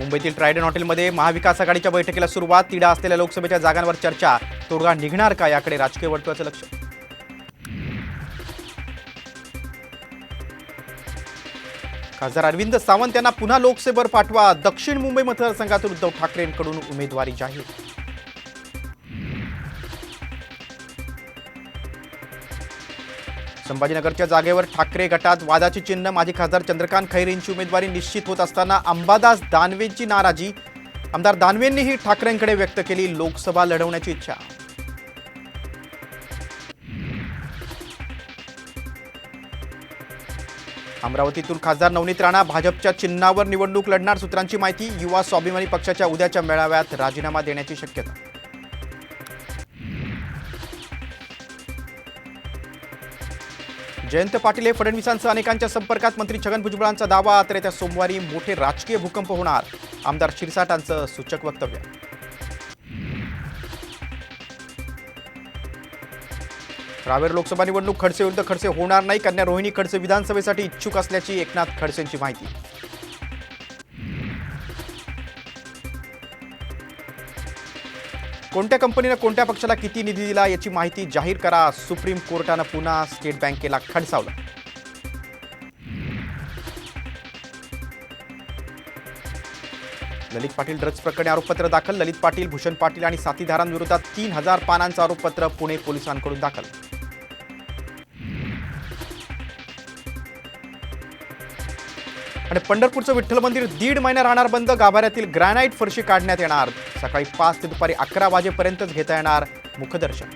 मुंबईतील ट्रायडन हॉटेलमध्ये महाविकास आघाडीच्या बैठकीला सुरुवात तिढा असलेल्या लोकसभेच्या जागांवर चर्चा. तोडगा निघणार का? याकडे राजकीय वर्तुळाचं लक्ष. खासदार अरविंद सावंत यांना पुन्हा लोकसभेवर पाठवा. दक्षिण मुंबई मतदारसंघातून उद्धव ठाकरेंकडून उमेदवारी जाहीर. संभाजीनगरच्या जागेवर ठाकरे गटात वादाची चिन्ह माजी खासदार चंद्रकांत खैरेंची उमेदवारी निश्चित होत असताना अंबादास दानवेंची नाराजी. आमदार दानवेंनीही ठाकरेंकडे व्यक्त केली लोकसभा लढवण्याची इच्छा. अमरावतीतून खासदार नवनीत राणा भाजपच्या चिन्हावर निवडणूक लढणार सूत्रांची माहिती युवा स्वाभिमानी पक्षाच्या उद्याच्या मेळाव्यात राजीनामा देण्याची शक्यता. जयंत पाटील हे फडणवीसांसह अनेकांच्या संपर्कात. मंत्री छगन भुजबळांचा दावा तर येत्या सोमवारी मोठे राजकीय भूकंप होणार. आमदार शिरसाटांचं सूचक वक्तव्य. रावेर लोकसभा निवडणूक खडसे विरुद्ध खडसे होणार नाही. कन्या रोहिणी खडसे विधानसभेसाठी इच्छुक असल्याची एकनाथ खडसेंची माहिती. कोणत्या कंपनीनं कोणत्या पक्षाला किती निधी दिला याची माहिती जाहीर करा. सुप्रीम कोर्टानं पुन्हा स्टेट बँकेला खडसावलं. ललित पाटील ड्रग्ज प्रकरणी आरोपपत्र दाखल. ललित पाटील भूषण पाटील आणि साथीदारांविरोधात तीन हजार पानांचं आरोपपत्र पुणे पोलिसांकडून दाखल. आणि पंढरपूरचं विठ्ठल मंदिर दीड महिना राहणार बंद गाभाऱ्यातील ग्रॅनाईट फरशी काढण्यात येणार. सकाळी पाच ते दुपारी अकरा वाजेपर्यंतच घेता येणार मुखदर्शन.